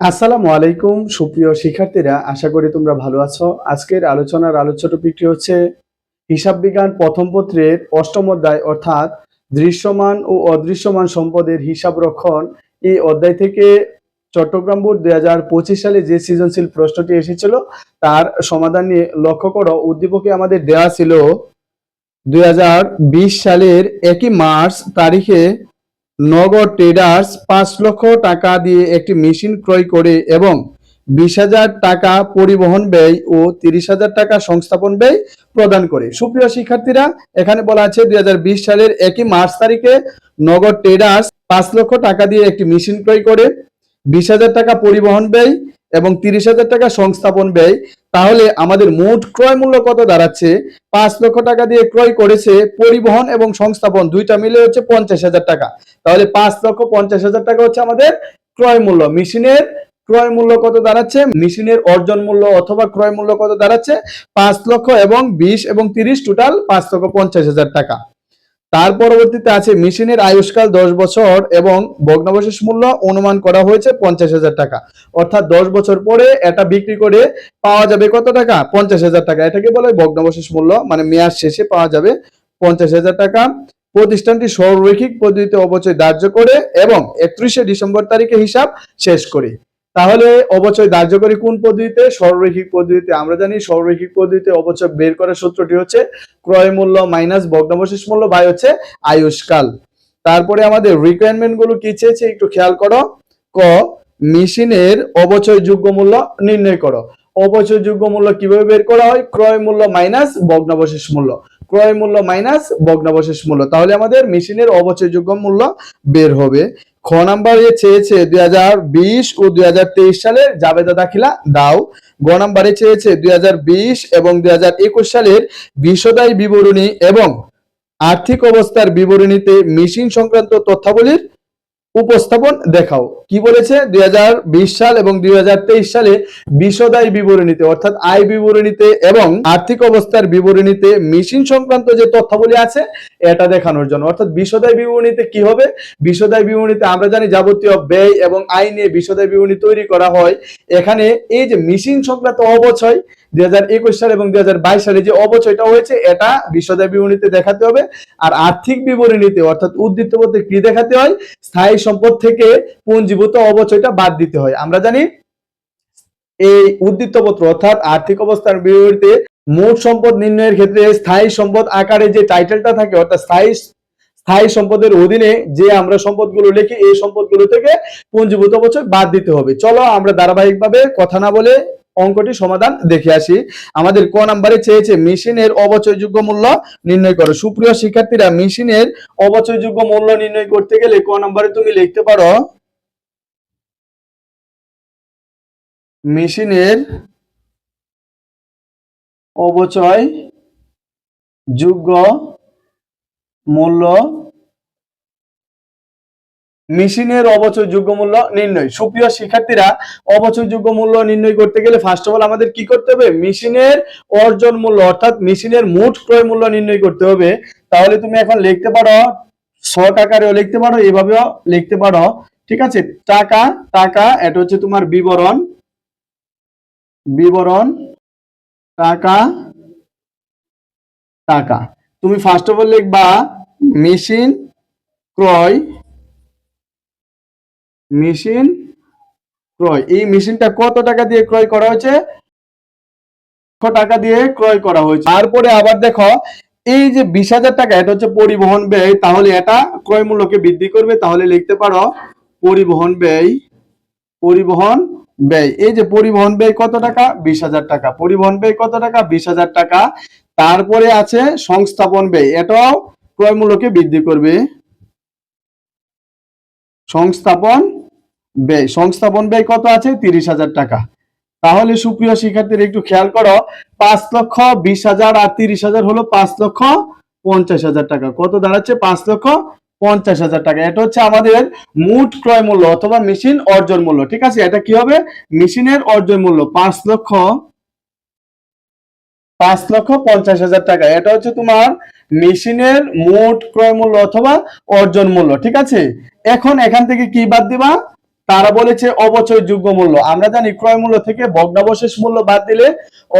আসসালামু আলাইকুম, সুপ্রিয় শিক্ষার্থীরা, আশা করি তোমরা ভালো আছো। আজকের আলোচনার আলোচ্য টপিকটি হচ্ছে হিসাব বিজ্ঞান প্রথম পত্রের অষ্টম অধ্যায়, অর্থাৎ দৃশ্যমান ও অদৃশ্যমান সম্পদের হিসাব রক্ষণ। এই অধ্যায় থেকে চট্টগ্রাম বোর্ড দুই হাজার পঁচিশ সালে যে সৃজনশীল প্রশ্নটি এসেছিল, তার সমাধান নিয়ে লক্ষ্য করো। উদ্দীপকে আমাদের দেওয়া ছিল দুই হাজার বিশ সালের একই মার্চ তারিখে নগদ ট্রেডার্স পাঁচ লক্ষ টাকা দিয়ে একটি মেশিন ক্রয় করে এবং বিশ হাজার টাকা পরিবহন ব্যয় ও তিরিশ হাজার টাকা সংস্থাপন ব্যয় প্রদান করে। সুপ্রিয় শিক্ষার্থীরা, এখানে বলা আছে দুই হাজার বিশ সালের একই মার্চ তারিখে নগদ ট্রেডার্স পাঁচ লক্ষ টাকা দিয়ে একটি মেশিন ক্রয় করে, বিশ হাজার টাকা পরিবহন ব্যয় এবং তিরিশ হাজার টাকা সংস্থাপন ব্যয় তাহলে আমাদের মোট ক্রয় মূল্য কত দাঁড়াচ্ছে? পাঁচ লক্ষ টাকা দিয়ে ক্রয় করেছে পরিবহন এবং সংস্থাপন, দুইটা মিলে হচ্ছে পঞ্চাশ হাজার টাকা। তাহলে পাঁচ লক্ষ পঞ্চাশ হাজার টাকা হচ্ছে আমাদের ক্রয় মূল্য। মেশিনের ক্রয় মূল্য কত দাঁড়াচ্ছে? মেশিনের অর্জন মূল্য অথবা ক্রয় মূল্য কত দাঁড়াচ্ছে? পাঁচ লক্ষ এবং বিশ এবং তিরিশ টোটাল পাঁচ লক্ষ পঞ্চাশ হাজার টাকা। তার পরবর্তীতে আছে মেশিনের আয়ুষ্কাল দশ বছর এবং ভগ্নাবশেষ মূল্য অনুমান করা হয়েছে পঞ্চাশ হাজার টাকা। অর্থাৎ দশ বছর পরে এটা বিক্রি করে পাওয়া যাবে কত টাকা? পঞ্চাশ হাজার টাকা। এটাকে বলে ভগ্নাবশেষ মূল্য মানে মেয়াদ শেষে পাওয়া যাবে পঞ্চাশ হাজার টাকা। প্রতিষ্ঠানটি সরৈখিক পদ্ধতিতে অবচয় ধার্য করে এবং একত্রিশে ডিসেম্বর তারিখে হিসাব শেষ করে। তাহলে অবচয় ধার্য করি কোন পদ্ধতিতে? সরৈখিক পদ্ধতিতে। আমরা জানি সরৈখিক পদ্ধতিতে অবচয় বের করার সূত্রটি হচ্ছে ক্রয় মূল্য মাইনাস ভগ্নাবশেষ মূল্য বাই হচ্ছে আয়ুষ্কাল। তারপরে আমাদের রিকোয়ারমেন্টগুলো কি চেয়েছে একটু খেয়াল করো। ক, মেশিনের অবচয় যোগ্য মূল্য নির্ণয় করো। অবচয় যোগ্য মূল্য কীভাবে বের করা হয়? ক্রয় মূল্য মাইনাস ভগ্নাবশেষ মূল্য। ক্রয় মূল্য মাইনাস ভগ্নাবশেষ মূল্য। তাহলে আমাদের মেশিনের অবচয় যোগ্য মূল্য বের হবে। খ নাম্বারে চেয়েছে দুই হাজার বিশ ও দুই হাজার তেইশ সালের জাবেদা দাখিলা দাও। গ এ চেয়েছে দুই হাজার বিশ এবং দুই হাজার একুশ সালের বিষদায় বিবরণী এবং আর্থিক অবস্থার বিবরণীতে মেশিন সংক্রান্ত তথ্যাবলীর উপস্থাপন দেখাও। কি বলেছে? দুই হাজার বিশ সাল এবং দু হাজার তেইশ সালে বিশদায়ী বিবরণীতে, অর্থাৎ আয় বিবরণীতে এবং আর্থিক অবস্থার বিবরণীতে মেশিন সংক্রান্ত যে তথ্যাবলী আছে, এটা দেখানোর জন্য। অর্থাৎ বিশদায় বিবরণীতে কি হবে? বিশদায় বিবরণীতে আমরা জানি যাবতীয় ব্যয় এবং আয় নিয়ে বিশদায় বিবরণী তৈরি করা হয়। এখানে এই যে মেশিন সংক্রান্ত অবচয় দুই সাল এবং দুই হাজার বাইশ সালে যে অবচয়টা হয়েছে, এটা বিশদায় বিবরণীতে দেখাতে হবে। আর আর্থিক বিবরণীতে, অর্থাৎ উদ্দীপ্ত পথে কি দেখাতে হয়? স্থায়ী সম্পদ থেকে পুঞ্জীভূত অবচয়টা বাদ দিতে হয়। আমরা জানি, এই উদ্দীপ্ত অর্থাৎ আর্থিক অবস্থার বিবরণীতে মোট সম্পদ নির্ণয়ের ক্ষেত্রে স্থায়ী সম্পদ আকারে যে টাইটেলটা থাকে, অর্থাৎ স্থায়ী স্থায়ী সম্পদের অধীনে যে আমরা সম্পদগুলো লিখি, এই সম্পদগুলো থেকে পুঞ্জীভূত বছর বাদ দিতে হবে। চলো আমরা ধারাবাহিকভাবে কথা না বলে অঙ্কটি সমাধান দেখে আসি। আমাদের ক নাম্বারে চেয়েছে, মেশিনের অবচয়যোগ্য মূল্য নির্ণয় করো। সুপ্রিয় শিক্ষার্থীরা, মেশিনের অবচয়যোগ্য মূল্য নির্ণয় করতে গেলে ক নাম্বারে তুমি লিখতে পারো, মেশিনের অবচয় যোগ্য মূল্য মেশিনের অবচয় যোগ্য মূল্য নির্ণয়। সুপ্রিয় শিক্ষার্থীরা অবচয় যোগ্য মূল্য নির্ণয় করতে গেলে ফার্স্ট অফ অল আমাদের কি করতে হবে? মেশিনের অর্জন মূল্য, অর্থাৎ মেশিনের মোট ক্রয় মূল্য নির্ণয় করতে হবে। তাহলে তুমি এখন লিখতে পারো শর্ট আকারেও লিখতে পারো, এভাবেও লিখতে পারো। ঠিক আছে? টাকা টাকা, এটা হচ্ছে তোমার বিবরণ। বিবরণ, টাকা টাকা। তুমি ফার্স্ট অফ অল লিখবা, মেশিন ক্রয় মেশিন ক্রয়। এই মেশিনটা কত টাকা দিয়ে ক্রয় করা হয়েছে? টাকা দিয়ে ক্রয় করা হয়েছে। তারপরে আবার দেখো, এই যে বিশ হাজার টাকা, এটা হচ্ছে পরিবহন ব্যয়। তাহলে এটা ক্রয় মূল্যকে বৃদ্ধি করবে। তাহলে লিখতে পারো, পরিবহন ব্যয় পরিবহন ব্যয়। এই যে পরিবহন ব্যয় কত টাকা? বিশ হাজার টাকা। পরিবহন ব্যয় কত টাকা? বিশ হাজার টাকা। তারপরে আছে সংস্থাপন ব্যয়। এটাও ক্রয় মূল্যকে বৃদ্ধি করবে। সংস্থাপন ব্যয় সংস্থাপন ব্যয় কত আছে? তিরিশ হাজার টাকা। তাহলে সুপ্রিয় শিক্ষার্থীরা একটু খেয়াল করো, পাঁচ লক্ষ বিশ হাজার আর তিরিশ হাজার হলো পাঁচ লক্ষ পঞ্চাশ হাজার টাকা। কত দাঁড়াচ্ছে? পাঁচ লক্ষ পঞ্চাশ হাজার টাকা। এটা হচ্ছে আমাদের মোট ক্রয় মূল্য অথবা মেশিন অর্জন মূল্য। ঠিক আছে? এটা কি হবে? মেশিনের অর্জন মূল্য। পাঁচ লক্ষ পাঁচ লক্ষ পঞ্চাশ হাজার টাকা। এটা হচ্ছে তোমার মেশিনের মোট ক্রয় মূল্য অথবা অর্জন মূল্য। ঠিক আছে? এখন এখান থেকে কি বাদ দিবা? তারা বলেছে অবচয়যোগ্য মূল্য। আমরা জানি ক্রয় মূল্য থেকে ভগ্নাবশেষ মূল্য বাদ দিলে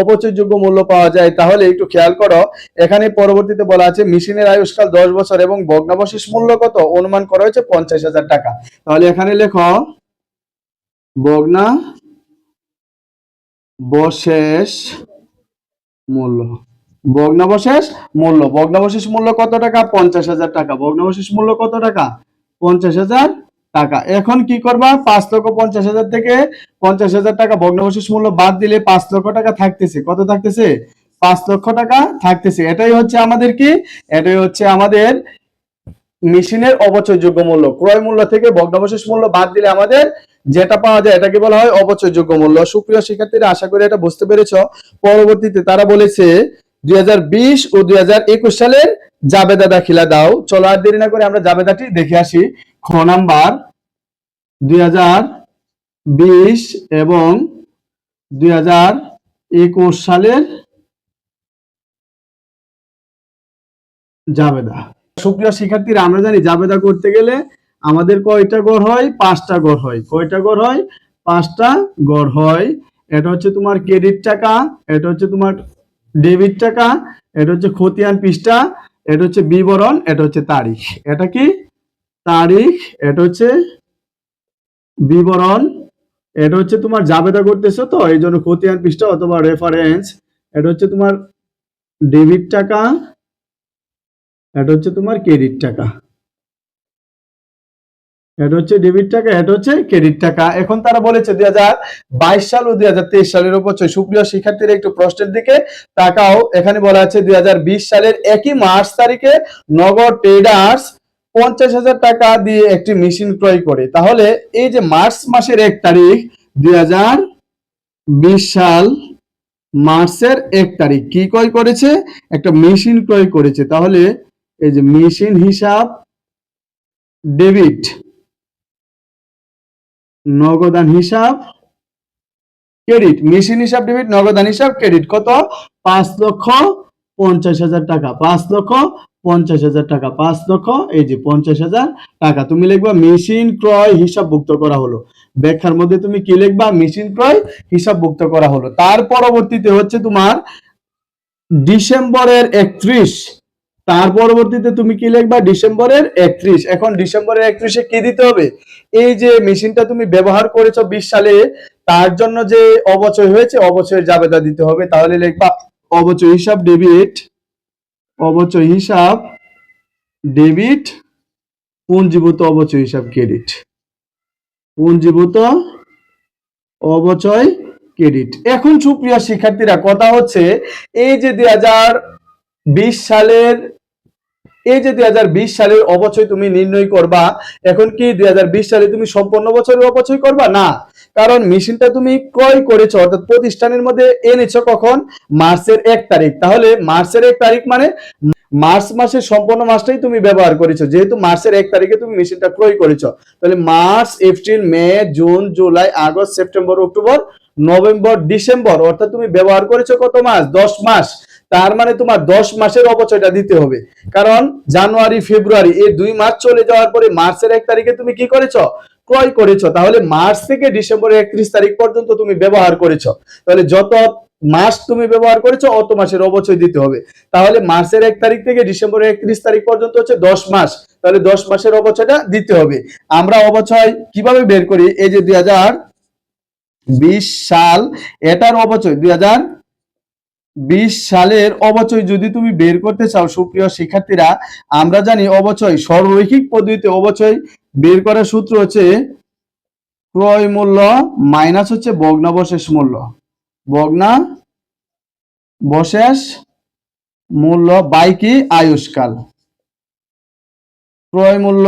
অবচয়যোগ্য মূল্য পাওয়া যায়। তাহলে একটু খেয়াল করো, এখানে পরবর্তীতে বলা আছে মেশিনের আয়ুষ্কাল দশ বছর এবং ভগ্নাবশেষ মূল্য কত? অনুমান করা হয়েছে পঞ্চাশ হাজার টাকা। তাহলে এখানে লেখো ভগ্না বশেষ মূল্য। ভগ্নাবশেষ মূল্য। ভগ্নাবশেষ মূল্য কত টাকা? পঞ্চাশ হাজার টাকা। ভগ্নাবশেষ মূল্য কত টাকা? পঞ্চাশ হাজার টাকা। এখন কি করবা? পাঁচ লক্ষ পঞ্চাশ হাজার থেকে পঞ্চাশ হাজার টাকা ভগ্নাবশেষ মূল্য বাদ দিলে পাঁচ লক্ষ টাকা থাকতেছে। কত থাকতেছে? পাঁচ লক্ষ টাকা থাকতেছে। এটাই হচ্ছে আমাদের কি? এটাই হচ্ছে আমাদের মেশিনের অবচয়যোগ্য মূল্য। ক্রয় মূল্য থেকে ভগ্নাবশেষ মূল্য বাদ দিলে আমাদের যেটা পাওয়া যায়, এটাকে বলা হয় অবচয়যোগ্য মূল্য। সুপ্রিয় শিক্ষার্থীরা, আশা করি এটা বুঝতে পেরেছ। পরবর্তীতে তারা বলেছে, দুই হাজার বিশ ও দুই হাজার একুশ সালের জাবেদা দাখিলা দাও। চলো আর দেরি না করে আমরা জাবেদাটি দেখে আসি। খ নাম্বার, দুই হাজার বিশ এবং দুই হাজার একুশ সালের জাবেদা। সুপ্রিয় শিক্ষার্থীরা, আমরা জানি জাবেদা করতে গেলে আমাদের কয়টা গড় হয়? পাঁচটা গড় হয়। কয়টা গড় হয়? পাঁচটা গড় হয়। এটা হচ্ছে তোমার ক্রেডিট টাকা, এটা হচ্ছে তোমার ডেবিট টাকা, এটা হচ্ছে খতিয়ান পৃষ্ঠা, এটা হচ্ছে বিবরণ, এটা হচ্ছে তারিখ। এটা কি? তারিখ, এটা হচ্ছে বিবরণ, এটা হচ্ছে তোমার জাবেদা করতেছো তো, এই জন্য খতিয়ান পৃষ্ঠা অথবা রেফারেন্স এটা হচ্ছে তোমার ডেবিট টাকা, এটা হচ্ছে তোমার ক্রেডিট টাকা। এটা হচ্ছে ডেবিট টাকা, এটা হচ্ছে ক্রেডিট টাকা। এখন তারা বলেছে দুই বাইশ সাল ও দুই হাজার তেইশ সালের অবচয় সুপ্রিয় শিক্ষার্থীরা, একটু প্রশ্নের দিকে তাকাও। এখানে বলা আছে দুই হাজার বিশ সালের একই মার্চ তারিখে নগর ট্রেডার্স পঞ্চাশ হাজার টাকা দিয়ে একটি মেশিন ক্রয় করে। তাহলে এই যে মার্চ মাসের এক তারিখ, দুই সাল মার্চের এক তারিখ কি ক্রয় করেছে? একটা মেশিন ক্রয় করেছে। তাহলে এই যে মেশিন হিসাব, ডেবিট, নগদান হিসাব, ক্রেডিট, মেশিন হিসাব, ডেবিট, নগদান হিসাব, ক্রেডিট কত? পাঁচ লক্ষ পঞ্চাশ হাজার টাকা। পাঁচ লক্ষ পঞ্চাশ হাজার টাকা। পাঁচ লক্ষ, এই যে পঞ্চাশ হাজার টাকা। তুমি লিখবা, মেশিন ক্রয় হিসাবভুক্ত করা হলো। ব্যাখ্যার মধ্যে তুমি কি লিখবা? মেশিন ক্রয় হিসাবভুক্ত করা হলো। তার পরবর্তীতে হচ্ছে তোমার ডিসেম্বরের একত্রিশ। তার পরবর্তীতে তুমি কি লিখবা? ডিসেম্বরের একত্রিশ। এখন ডিসেম্বরের একত্রিশে কি দিতে হবে? এই যে মেশিনটা তুমি ব্যবহার করেছ বিশ সালে, তার জন্য যে অবচয় হয়েছে, অবচয়ের জাবেদা দিতে হবে। তাহলে লিখবা, অবচয় হিসাব ডেবিট অবচয় হিসাব ডেবিট পুঞ্জীভূত অবচয় হিসাব ক্রেডিট পুঞ্জীভূত অবচয় ক্রেডিট এখন সুপ্রিয় শিক্ষার্থীরা, কথা হচ্ছে, এই যে দুই সালের, এই যে দুই হাজার বিশ সালের অবচয় তুমি নির্ণয় করবা, এখন কি দুই হাজার বিশ সালে তুমি সম্পূর্ণ বছরের অপচয় করবা? না। কারণ মেশিনটা তুমি ক্রয় করেছ, অর্থাৎ প্রতিষ্ঠানের মধ্যে এনেছো কখন? মার্চের এক তারিখ। তাহলে মার্চের এক তারিখ মানে মার্চ মাসের সম্পূর্ণ মাসটাই তুমি ব্যবহার করেছ, যেহেতু মার্চের এক তারিখে তুমি মেশিনটা ক্রয় করেছ। তাহলে March, April, May, June, July, August, September, October, November, December, অর্থাৎ তুমি ব্যবহার করেছ কত মাস? দশ মাস। তার মানে তোমার দশ মাসের অপচয়টা দিতে হবে। কারণ জানুয়ারি, ফেব্রুয়ারি, এই দুই মাস চলে যাওয়ার পরে মার্চের এক তারিখে তুমি কি করেছ? ক্রয় করেছ, তাহলে মার্চ থেকে ডিসেম্বরের একত্রিশ তারিখ পর্যন্ত তুমি ব্যবহার করেছ। তাহলে যত মাস তুমি ব্যবহার করেছ, অত মাসের অবচয় দিতে হবে। তাহলে মার্চের এক তারিখ থেকে ডিসেম্বরের একত্রিশ তারিখ পর্যন্ত হচ্ছে দশ মাস। তাহলে দশ মাসের অবচয়টা দিতে হবে। আমরা অবচয় কীভাবে বের করি? এই যে দুই হাজার বিশ সাল, এটার অবচয়। দুই হাজার বিশ সালের অবচয় যদি তুমি বের করতে চাও, সুপ্রিয় শিক্ষার্থীরা, আমরা জানি অবচয় সরলরৈখিক পদ্ধতিতে অবচয় বের করার সূত্র হচ্ছে ক্রয় মূল্য মাইনাস হচ্ছে ভগ্নাবশেষ মূল্য। ভগ্না বশেষ মূল্য বাই কি? আয়ুষ্কাল। ক্রয় মূল্য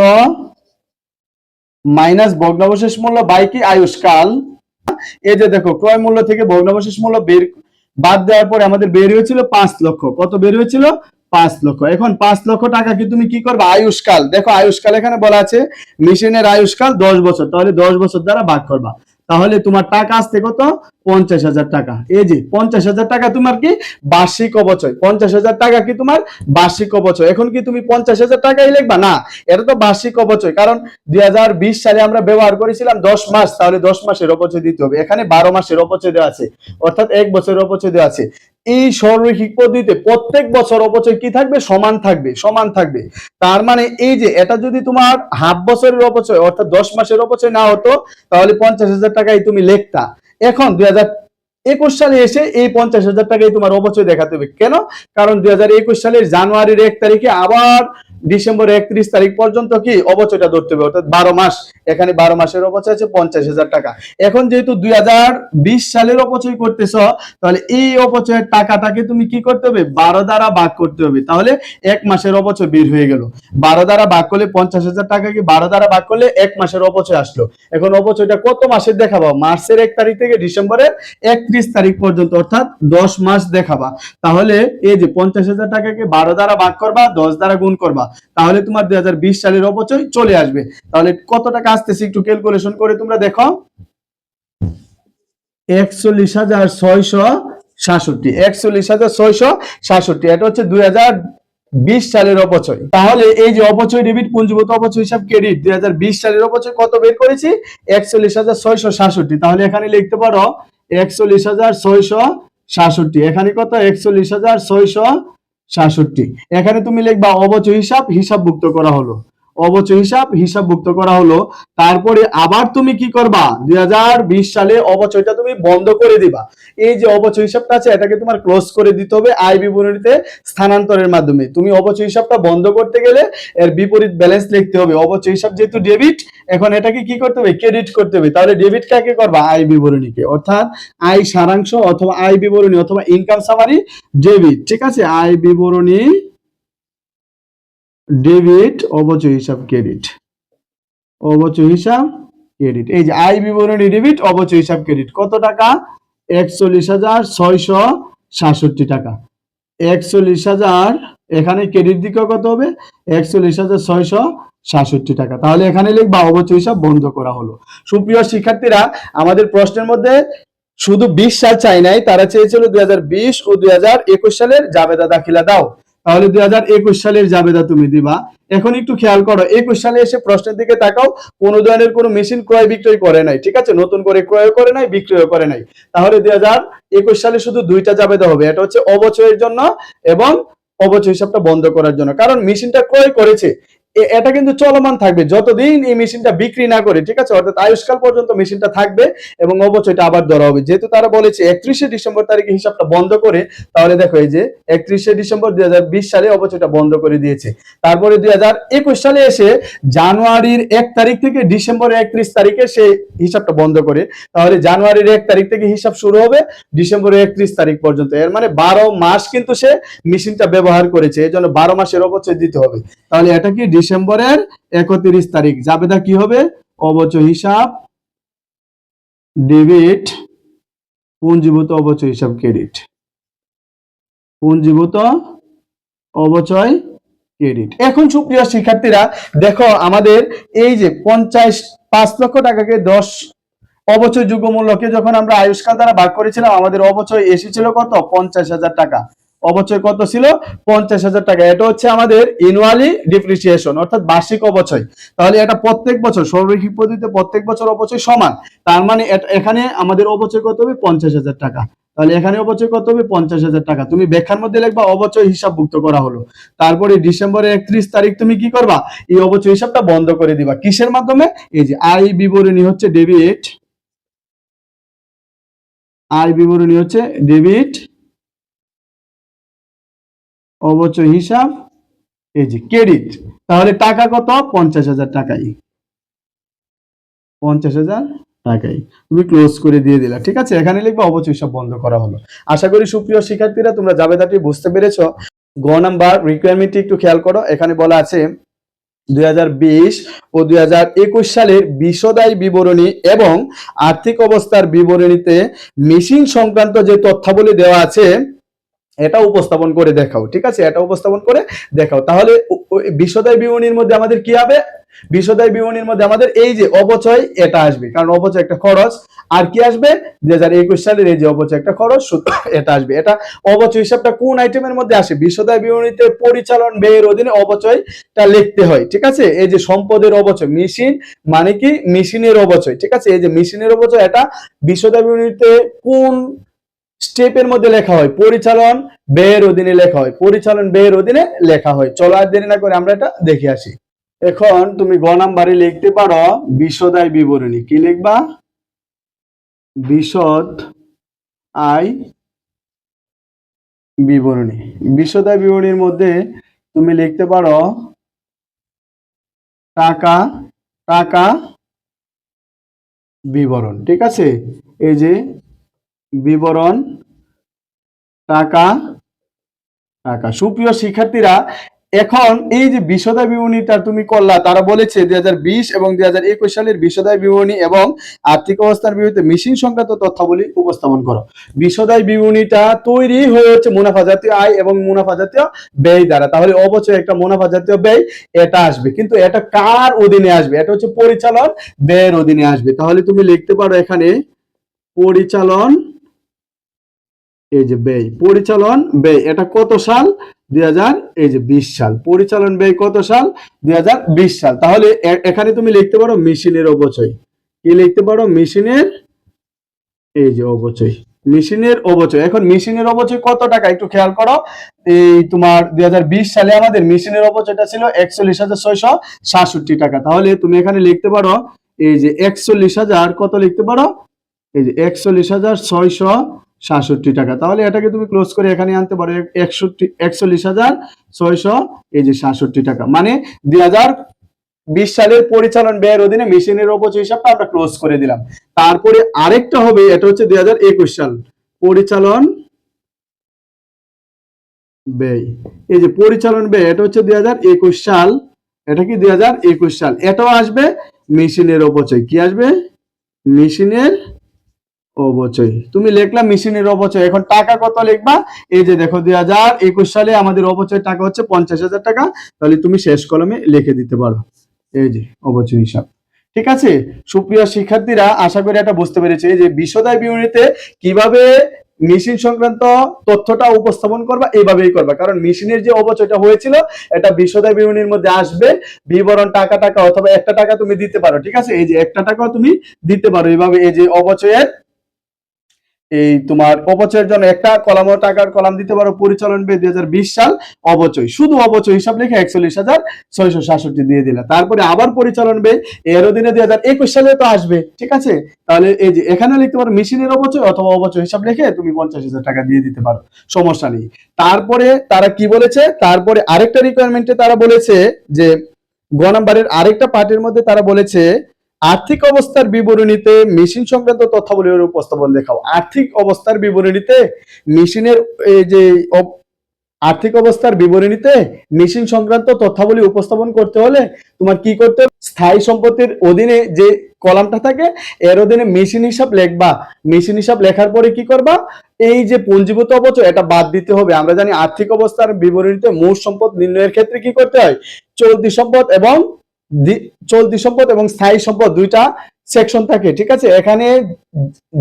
মাইনাস ভগ্নাবশেষ মূল্য বাই কি? আয়ুষ্কাল। এই যে দেখো, ক্রয় মূল্য থেকে ভগ্নাবশেষ মূল্য বের বাদ দেওয়ার পরে আমাদের বের হয়েছিল পাঁচ লক্ষ। কত বের হয়েছিল? পাঁচ লক্ষ। এখন পাঁচ লক্ষ টাকা কি তুমি কি করবে? আয়ুষ্কাল। দেখো আয়ুষ্কাল এখানে বলা আছে, মেশিনের আয়ুষ্কাল দশ বছর। তাহলে দশ বছর দ্বারা ভাগ করবা। তাহলে তোমার টাকা আসতে কত? পঞ্চাশ হাজার টাকা। এই যে পঞ্চাশ হাজার টাকা তোমার কি? বার্ষিক অবচয়। পঞ্চাশ হাজার টাকা কি তোমার? বার্ষিক অবচয়। এখন কি তুমি পঞ্চাশ হাজার টাকাই লিখবা? না, এটা তো বার্ষিক অবচয়। কারণ দুই হাজার বিশ সালে আমরা ব্যবহার করেছিলাম দশ মাস। তাহলে দশ মাসের অপচয় দিতে হবে। এখানে বারো মাসের অপচয় দেওয়া আছে। অর্থাৎ এক বছরের অপচয় দেওয়া আছে। এই সরৈখিক পদ্ধতিতে প্রত্যেক বছর অপচয় কি থাকবে? সমান থাকবে সমান থাকবে। তার মানে এই যে এটা যদি তোমার হাফ বছরের অপচয় অর্থাৎ দশ মাসের অপচয় না হতো, তাহলে পঞ্চাশ হাজার টাকাই তুমি লেখতা। এখন দুই একুশ সালে এসে এই পঞ্চাশ হাজার টাকাই তোমার অপচয় দেখাতে হবে। কেন? কারণ দুই হাজার একুশ সালের জানুয়ারির এক তারিখে আবার ডিসেম্বর একত্রিশ তারিখ পর্যন্ত কি অবচয়টা ধরতে হবে, অর্থাৎ বারো মাস। এখানে বারো মাসের অপচয় আছে পঞ্চাশ হাজার টাকা। এখন যেহেতু দুই হাজার বিশ সালের অপচয় করতেছ, তাহলে এই অপচয়ের টাকাটাকে তুমি কি করতে হবে? বারো দ্বারা ভাগ করতে হবে। তাহলে এক মাসের অপচয় বের হয়ে গেল। বারো দ্বারা ভাগ করলে পঞ্চাশ হাজার টাকাকে বারো দ্বারা ভাগ করলে এক মাসের অপচয় আসলো। এখন অপচয়টা কত মাসের দেখাবো? মার্চের এক তারিখ থেকে ডিসেম্বরের একত্রিশ তারিখ পর্যন্ত, অর্থাৎ দশ মাস দেখাবা। তাহলে এই যে পঞ্চাশ হাজার টাকাকে বারো দ্বারা ভাগ করবা, দশ দ্বারা গুণ করবা, তাহলে তোমার দুই হাজার বিশ সালের অপচয় চলে আসবে। তাহলে কত টাকা আসতেছে, একটু ক্যালকুলেশন করে তোমরা দেখো। একচল্লিশ হাজার ছয়শো সাতষট্টি, একচল্লিশ হাজার ছয়শো সাতষট্টি, এটা হচ্ছে দুই হাজার বিশ সালের অপচয়। তাহলে এই যে অপচয় ডেবিট অপচয় হিসাব ক্রেডিট দুই হাজার বিশ সালের অপচয় কত বের করেছি? একচল্লিশ হাজার ছয়শো সাতষট্টি। তাহলে এখানে লিখতে পারো, একচল্লিশ হাজার ছয়শো সাতষট্টি। এখানে কত? একচল্লিশ হাজার ছয়শো সাতষট্টি। এখানে তুমি লিখবা অবচয় হিসাব হিসাবভুক্ত করা হলো। অবচয় হিসাব, হিসাবভুক্ত করা হলো। তারপরে আবার তুমি কি করবা? দুই সালে অবচয়টা তুমি বন্ধ করে দিবা। এই যে অবচয় হিসাবটা আছে, এটাকে তোমার ক্লোজ করে দিতে হবে আয় বিবরণীতে স্থানান্তরের মাধ্যমে। তুমি অবচয় হিসাবটা বন্ধ করতে গেলে এর বিপরীত ব্যালেন্স লিখতে হবে। অবচয় হিসাব যেহেতু ডেবিট এখন এটাকে কি করতে হবে? ক্রেডিট করতে হবে। তাহলে ডেবিট কাকে করবা? আয় বিবরণীকে অর্থাৎ আয় সারাংশ অথবা আয় বিবরণী অথবা ইনকাম সামারি ডেবিট ঠিক আছে? আয় বিবরণী ডেবিট অবচয় হিসাব, ক্রেডিট। অবচয় হিসাব, ক্রেডিট। এই যে আয় বিবরণী ডেবিট অবচয় হিসাব, ক্রেডিট। কত টাকা? একচল্লিশ হাজার ছয়শো সাতষট্টি টাকা। একচল্লিশ হাজার, এখানে ক্রেডিট দিকে কত হবে? একচল্লিশ হাজার ছয়শো সাতষট্টি টাকা। তাহলে এখানে লিখবা অবচয় হিসাব বন্ধ করা হলো। সুপ্রিয় শিক্ষার্থীরা, আমাদের প্রশ্নের মধ্যে শুধু বিশ সাল চাই নাই, তারা চেয়েছিল দুই হাজার বিশ ও দুই হাজার একুশ সালের জাবেদা দাখিলা দাও। তাহলে দুই হাজার একুশ সালের জাবেদা তুমি দিবা। এখন একটু খেয়াল করো, একুশ সালে এসে প্রশ্নের দিকে তাকাও, কোন ধরনের কোনো মেশিন ক্রয় বিক্রয় করে নাই, ঠিক আছে? নতুন করে ক্রয় করে নাই বিক্রয় করে নাই। তাহলে দুই হাজার একুশ সালে শুধু দুইটা জাবেদা হবে, এটা হচ্ছে অবচয়ের জন্য এবং অবচয় হিসাবটা বন্ধ করার জন্য। কারণ মেশিনটা ক্রয় করেছে এটা কিন্তু চলমান থাকবে। যতদিন এই মেশিনটা বিক্রি না করে, ঠিক আছে? অর্থাৎ আয়ুষ্কাল পর্যন্ত মেশিনটা থাকবে এবং অবচয়টা আবার ধরা হবে। যেহেতু তারা বলেছে একত্রিশে ডিসেম্বর তারিখে হিসাবটা বন্ধ করে, তাহলে দেখো এই যে একত্রিশে ডিসেম্বর দুই সালে অবচয়টা বন্ধ করে দিয়েছে। তারপরে দুই সালে এসে জানুয়ারির এক তারিখ থেকে ডিসেম্বর একত্রিশ তারিখে সে হিসাবটা বন্ধ করে। তাহলে জানুয়ারির এক তারিখ থেকে হিসাব শুরু হবে, ডিসেম্বরের একত্রিশ তারিখ পর্যন্ত। এর মানে বারো মাস কিন্তু সে মেশিনটা ব্যবহার করেছে এই জন্য বারো মাসের অবচয় দিতে হবে। তাহলে এটা কি ডিসেম্বরের একত্রিশ তারিখ। জাবেদা কি হবে? অবচয় হিসাব ডেবিট পুঞ্জীভূত অবচয় হিসাব ক্রেডিট পুঞ্জীভূত অবচয় ক্রেডিট এখন সুপ্রিয় শিক্ষার্থীরা, দেখো আমাদের এই যে পঞ্চাশ, পাঁচ লক্ষ টাকাকে দশ অবচয় যোগ্য মূল্যকে যখন আমরা আয়ুষ্কাল দ্বারা ভাগ করেছিলাম, আমাদের অবচয় এসেছিল কত? পঞ্চাশ হাজার টাকা। অবচয় কত ছিল? পঞ্চাশ হাজার টাকা। এটা হচ্ছে আমাদের ইনওয়ালি ডিপ্রিসিয়েশন অর্থাৎ বার্ষিক অবচয়। তাহলে এটা প্রত্যেক বছর সর্বৈখিক পদ্ধতিতে প্রত্যেক বছর অবচয় সমান। তার মানে এখানে আমাদের অবচয় কত হবে? পঞ্চাশ হাজার টাকা। তাহলে এখানে অবচয় কত হবে? পঞ্চাশ হাজার টাকা। তুমি ব্যাখ্যার মধ্যে লিখবা, অবচয় হিসাবভুক্ত করা হলো। তারপরে ডিসেম্বরের একত্রিশ তারিখ তুমি কি করবা? এই অবচয় হিসাবটা বন্ধ করে দিবা। কিসের মাধ্যমে? এই যে আই বিবরণী হচ্ছে ডেবিট আয় বিবরণী হচ্ছে ডেবিট অবচয় হিসাব, এই যে ক্রেডিট তাহলে টাকা কত? পঞ্চাশ হাজার টাকাই। পঞ্চাশ হাজার টাকাই। তুমি ক্লোজ করে দিয়ে দিলা, ঠিক আছে? এখানে লিখবা অবচয় হিসাব বন্ধ করা হলো। আশা করি সুপ্রিয় শিক্ষার্থীরা তোমরা যাবে জাবেদাটি বুঝতে পেরেছ। গ নাম্বার রিকোয়ারমেন্টটি একটু খেয়াল করো। এখানে বলা আছে, দুই হাজার বিশ ও দুই হাজার একুশ সালের বিশদায়ী বিবরণী এবং আর্থিক অবস্থার বিবরণীতে মেশিন সংক্রান্ত যে তথ্যাবলী দেওয়া আছে এটা উপস্থাপন করে দেখাও, ঠিক আছে? এটা উপস্থাপন করে দেখাও। তাহলে বিশদায়ী বিবরণীর মধ্যে আমাদের কি হবে? বিশদায় বিবরণীর মধ্যে আমাদের এই যে অপচয়, এটা আসবে। কারণ অপচয় একটা খরচ। আর কি আসবে? দুই হাজার একুশ সালের এই যে অপচয় একটা খরচ এটা আসবে। এটা অপচয় হিসাবটা কোন আইটেমের মধ্যে আসে? বিশদায় বিবরণীতে পরিচালন ব্যয়ের অধীনে অপচয়টা লিখতে হয়, ঠিক আছে? এই যে সম্পদের অপচয়, মেশিন মানে কি? মেশিনের অপচয়, ঠিক আছে? এই যে মেশিনের অপচয়, এটা বিশদায় বিবরণীতে কোন স্টেপের মধ্যে লেখা হয় পরিচালন ব্যয়ের অধীনে লেখা হয়। পরিচালন ব্যয়ের অধীনে লেখা হয়। চলো আর দেরি না করে আমরা এটা দেখে আসি। এখন তুমি গ নাম্বারে লিখতে পারো বিশদায় বিবরণী। কি লিখবা? বিশদ আয় বিবরণী। বিশদায় বিবরণীর মধ্যে তুমি লিখতে পারো টাকা টাকা বিবরণ। ঠিক আছে? এই যে বিবরণ, টাকা টাকা। সুপ্রিয় শিক্ষার্থীরা, এখন এই যে বিশদায় বিবরণীটা তুমি করলা, তারা বলেছে দুই হাজার বিশ এবং দুই সালের বিশদায় বিবরণী এবং আর্থিক অবস্থার বিরুদ্ধে মেশিন সংক্রান্ত তথ্যাবলী উপস্থাপন করো। বিশদায় বিবরণীটা তৈরি হয়ে হচ্ছে মুনাফা জাতীয় আয় এবং মুনাফা জাতীয় ব্যয় দ্বারা। তাহলে অবশ্যই একটা মুনাফা জাতীয় ব্যয় এটা আসবে। কিন্তু এটা কার অধীনে আসবে? এটা হচ্ছে পরিচালন ব্যয়ের অধীনে আসবে। তাহলে তুমি লিখতে পারো এখানে পরিচালন এই যে ব্যয়, পরিচালন ব্যয়, এটা কত সাল? দুই হাজার, এই যে বিশ সাল। পরিচালন ব্যয় কত সাল? দুই হাজার বিশ সাল। তাহলে এখানে তুমি লিখতে পারো মেশিনের অবচয় কি লিখতে পারো? মেশিনের, এই যে অবচয় মেশিনের অবচয় এখন মেশিনের অবচয় কত টাকা? একটু খেয়াল করো। এই তোমার দুই হাজার বিশ সালে আমাদের মেশিনের অবচয়টা ছিল একচল্লিশ হাজার ছয়শো সাতষট্টি টাকা। তাহলে তুমি এখানে লিখতে পারো, এই যে একচল্লিশ হাজার কত লিখতে পারো? এই যে একচল্লিশ হাজার ছয়শো সাতষট্টি টাকা। তাহলে এটাকে তুমি ক্লোজ করে এখানে আনতে পারো একষট্টি, একচল্লিশ হাজার ছয়শো, এই যে সাতষট্টি টাকা। মানে দুই হাজার বিশ সালের পরিচালন ব্যয়ের অধীনে মেশিনের অপচয় হিসাবটা আমরা ক্লোজ করে দিলাম। তারপরে আরেকটা হবে, এটা হচ্ছে দুই হাজার একুশ সাল। পরিচালন ব্যয়। এই যে পরিচালন ব্যয়, এটা হচ্ছে দুই হাজার একুশ সাল। এটা কি দুই হাজার একুশ সাল? এটাও আসবে মেশিনের অপচয় কি আসবে? মেশিনের অবচয়। তুমি লিখলা মেশিনের অবচয়। এখন টাকা কত লিখবা? এই যে দেখো, দুই হাজার একুশ সালে আমাদের অবচয় টাকা হচ্ছে পঞ্চাশ হাজার টাকা। তাহলে তুমি শেষ কলমে লিখে দিতে পারো। এই যে অবচয় হিসাব। ঠিক আছে? সুপ্রিয় শিক্ষার্থীরা, আশা করি এটা বুঝতে পেরেছে। যে বিশদায় বিবরণীতে কীভাবে মেশিন সংক্রান্ত তথ্যটা উপস্থাপন করবা, এইভাবেই করবা। কারণ মেশিনের যে অবচয়টা হয়েছিল, এটা বিশদায় বিবরণীর মধ্যে আসবে। বিবরণ টাকা টাকা অথবা একটা টাকা তুমি দিতে পারো। ঠিক আছে? এই যে একটা টাকাও তুমি দিতে পারো। এইভাবে এই যে অবচয়ের এই তোমার অবচয়ের জন্য একটা কলাম টাকার কলাম দিতে পারো পরিচালন ব্যয় দুই সাল অবচয় শুধু অবচয় হিসাব লিখে একচল্লিশ হাজার ছয়শো সাতষট্টি দিয়ে দিলা। তারপরে আবার পরিচালন ব্যয় এর অধীনে দুই হাজার একুশ সালে তো আসবে, ঠিক আছে? তাহলে এই যে এখানে লিখতে পারো মেশিনের অবচয় অথবা অবচয় হিসাব লিখে তুমি পঞ্চাশ হাজার টাকা দিয়ে দিতে পারো, সমস্যা নেই। তারপরে তারা কি বলেছে? তারপরে আরেকটা রিকোয়ারমেন্টে তারা বলেছে যে, গ নাম্বারের আরেকটা পার্টির মধ্যে তারা বলেছে আর্থিক অবস্থার বিবরণীতে মেশিন সংক্রান্ত তথ্যাবলীর উপস্থাপন দেখাও। আর্থিক অবস্থার বিবরণীতে মেশিনের, এই যে আর্থিক অবস্থার বিবরণীতে মেশিন সংক্রান্ত তথ্যাবলী উপস্থাপন করতে হলে তোমার কি করতে হবে? স্থায়ী সম্পত্তির অধীনে যে কলামটা থাকে, এর অধীনে মেশিন হিসাব লেখবা। মেশিন হিসাব লেখার পরে কি করবা? এই যে পঞ্জীভূত অবচয় এটা বাদ দিতে হবে। আমরা জানি আর্থিক অবস্থার বিবরণীতে মোট সম্পদ নির্ণয়ের ক্ষেত্রে কি করতে হয়? চলতি সম্পদ এবং চলতি সম্পদ এবং স্থায়ী সম্পদ দুইটা সেকশন থাকে, ঠিক আছে? এখানে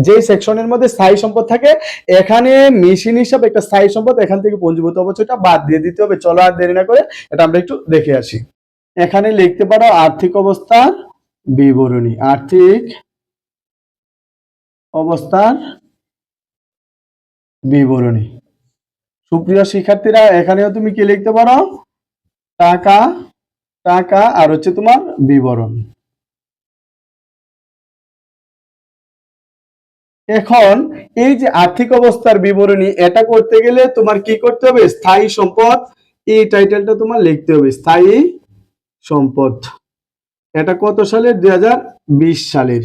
যে সেকশনের মধ্যে স্থায়ী সম্পদ থাকে, এখানে মেশিন হিসাবে একটা স্থায়ী সম্পদ এখান থেকে পঞ্জীভূত অবচয়টা বাদ দিয়ে দিতে হবে। চলো আর দেরি না করে এটা আমরা একটু দেখে আসি। এখানে লিখতে পারো আর্থিক অবস্থার বিবরণী। আর্থিক অবস্থার বিবরণী। সুপ্রিয় শিক্ষার্থীরা, এখানেও তুমি কি লিখতে পারো? টাকা টাকা আর হচ্ছে তোমার বিবরণ। এখন এই যে আর্থিক অবস্থার বিবরণী, এটা করতে গেলে তোমার কি করতে হবে? স্থায়ী সম্পদ। এই টাইটেলটা তোমার লিখতে হবে, স্থায়ী সম্পদ। এটা কত সালের? দুই হাজার বিশ সালের।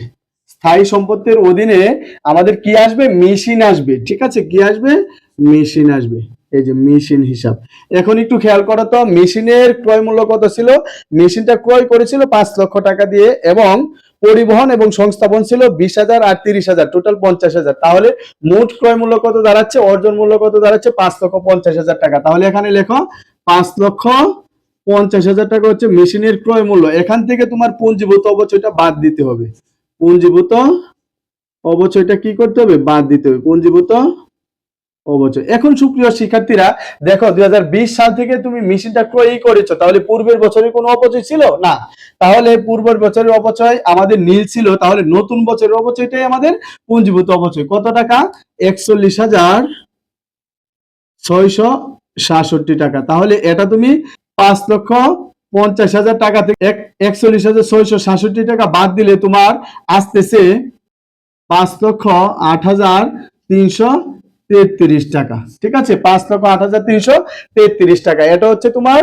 স্থায়ী সম্পত্তির অধীনে আমাদের কি আসবে? মেশিন আসবে। ঠিক আছে? কি আসবে? মেশিন আসবে। এই যে মেশিন হিসাব। এখন একটু খেয়াল করো তো, মেশিনের ক্রয় মূল্য কত ছিল? মেশিনটা ক্রয় করেছিল পাঁচ লক্ষ টাকা দিয়ে এবং পরিবহন এবং সংস্থাপন ছিল বিশ হাজার আর তিরিশ হাজার টোটাল পঞ্চাশ হাজার। তাহলে মোট ক্রয় মূল্য কত দাঁড়াচ্ছে? অর্জন মূল্য কত দাঁড়াচ্ছে? পাঁচ লক্ষ পঞ্চাশ হাজার টাকা। তাহলে এখানে লেখো, পাঁচ লক্ষ পঞ্চাশ হাজার টাকা হচ্ছে মেশিনের ক্রয় মূল্য। এখান থেকে তোমার পুঞ্জীভূত অবচয়টা বাদ দিতে হবে। পুঞ্জীভূত অবচয়টা কি করতে হবে? বাদ দিতে হবে। পুঞ্জীভূত অবচয় এখন সুপ্রিয় শিক্ষার্থীরা, দেখো, দুই হাজার বিশ সাল থেকে তুমি মেশিনটা ক্রয়ই করেছ, তাহলে পূর্বের বছরে কোনো অপচয় ছিল? না। তাহলে পূর্বের বছরের অপচয় আমাদের নীল ছিল, তাহলে নতুন বছরের অপচয়টাই আমাদের পুঞ্জীভূত অপচয়। কত টাকা? একচল্লিশ হাজার ছয়শো টাকা। তাহলে এটা তুমি পাঁচ লক্ষ পঞ্চাশ হাজার টাকা থেকে এক- একচল্লিশ হাজার ছয়শো সাতষট্টি টাকা বাদ দিলে তোমার আসতেছে পাঁচ লক্ষ আট হাজার তিনশো তেত্রিশ টাকা। ঠিক আছে? পাঁচ লক্ষ আট হাজার তিনশো তেত্রিশ টাকা। এটা হচ্ছে তোমার,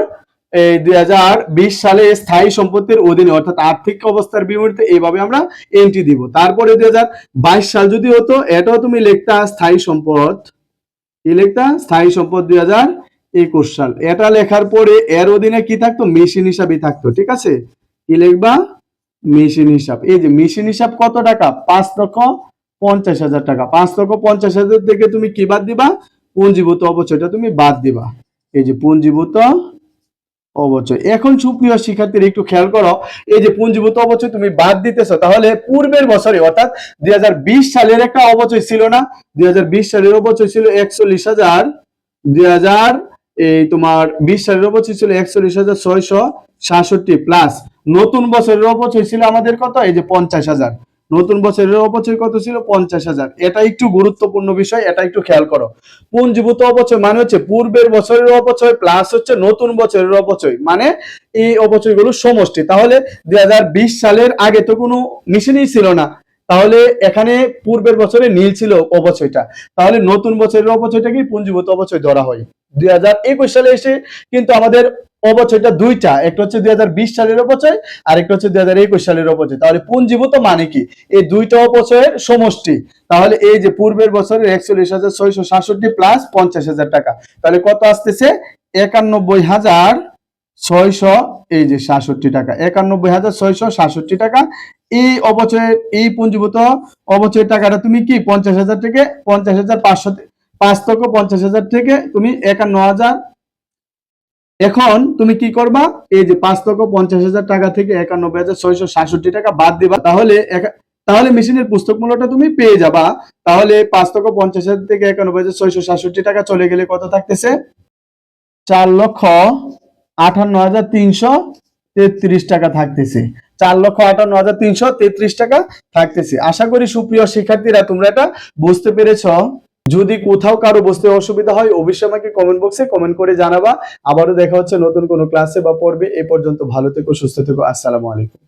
এই দুই হাজার বিশ সালে স্থায়ী সম্পত্তির অধীনে, অর্থাৎ আর্থিক অবস্থার বিপরীতে এইভাবে আমরা এন্ট্রি দিব। তারপরে দুই হাজার বাইশ সাল যদি হতো, এটাও তুমি লিখতা স্থায়ী সম্পদ। কি লিখতা? স্থায়ী সম্পদ দুই হাজার একুশ সাল। এটা লেখার পরে এর অধীনে কি থাকতো? মেশিন হিসাবে থাকতো। ঠিক আছে? কি লিখবা? মেশিন হিসাব। এই যে মেশিন হিসাব কত টাকা? পাঁচ লক্ষ পঞ্চাশ হাজার টাকা। পাঁচ লক্ষ পঞ্চাশ হাজার থেকে তুমি কি বাদ দিবা? পুঞ্জীভূত অবচয়টা তুমি বাদ দিবা। এই যে পুঞ্জীভূত অবচয়। এখন সুপ্রিয় শিক্ষার্থীরা, একটু খেয়াল করো, এই যে পুঞ্জীভূত অবচয় তুমি বাদ দিতেছো, তাহলে পূর্বের বছরে, অর্থাৎ দুই হাজার বিশ সালের একটা অবচয় ছিল না? দুই হাজার বিশ সালের অবচয় ছিল একচল্লিশ হাজার। এই তোমার বিশ সালের অবচয় ছিল একচল্লিশ হাজার ছয়শো সাতষট্টি প্লাস। নতুন বছরের অপচয় ছিল আমাদের কত? এই যে পঞ্চাশ হাজার। নতুন বছরের অপচয় কত ছিল পঞ্চাশ হাজার। এটা একটু গুরুত্বপূর্ণ বিষয়, এটা একটু খেয়াল করো। পুঞ্জীভূত অপচয় মানে হচ্ছে পূর্বের বছরের অপচয় প্লাস হচ্ছে নতুন বছরের অপচয় মানে এই অপচয়গুলো সমষ্টি। তাহলে দুই হাজার বিশ সালের আগে তো কোনো মেশিনই ছিল না। তাহলে এখানে পূর্বের বছরে নীল ছিল অপচয়টা। তাহলে নতুন বছরের অপচয়টাকে পুঞ্জীভূত অপচয় ধরা হয়। দুই হাজার একুশ সালে এসে কিন্তু আমাদের অবচয়টা দুইটা, একটা হচ্ছে দুই হাজার বিশ সালের অপচয়, আর একটা হচ্ছে দুই হাজার একুশ সালের অপচয়। তাহলে পুঞ্জীভূত মানে কি? এই দুইটা অপচয়ের সমষ্টি। তাহলে এই যে পূর্বের বছরের একচল্লিশ হাজার ছয়শো সাতষট্টি প্লাস পঞ্চাশ হাজার টাকা। তাহলে কত আসতেছে? একানব্বই হাজার ছয়শো এই যে সাতষট্টি টাকা। একানব্বই হাজার ছয়শো সাতষট্টি টাকা। এই অবচয়ের এই পুঞ্জীভূত অবচয়ের টাকাটা তুমি কি? পঞ্চাশ হাজার থেকে পঞ্চাশ হাজার পাঁচশো পাঁচ লক্ষ পঞ্চাশ হাজার থেকে তুমি একান্ন হাজার। এখন তুমি কি করবা? এই যে পাঁচ লক্ষ পঞ্চাশ হাজার টাকা থেকে একানব্বই হাজার ছয়শো সাতষট্টি টাকা বাদ দিবা। তাহলে তাহলে মেশিনের পুস্তক মূল্যটা তুমি পেয়ে যাবা। তাহলে পাঁচ লক্ষ পঞ্চাশ হাজার থেকে একানব্বই হাজার ছয়শো সাতষট্টি টাকা চলে গেলে কত থাকতেছে? চার লক্ষ আটান্ন হাজার তিনশো তেত্রিশ টাকা থাকতেছে। চার লক্ষ আটান্ন হাজার তিনশো তেত্রিশ টাকা থাকতেছে। আশা করি সুপ্রিয় শিক্ষার্থীরা তোমরা এটা বুঝতে পেরেছ। যদি কোথাও কারও বসতে অসুবিধা হয়, অবশ্যই আমাকে কমেন্ট বক্সে কমেন্ট করে জানাবা। আবারও দেখা হচ্ছে নতুন কোনো ক্লাসে বা পড়বে এ পর্যন্ত ভালো থেকো, সুস্থ থেকো। আসসালামু আলাইকুম।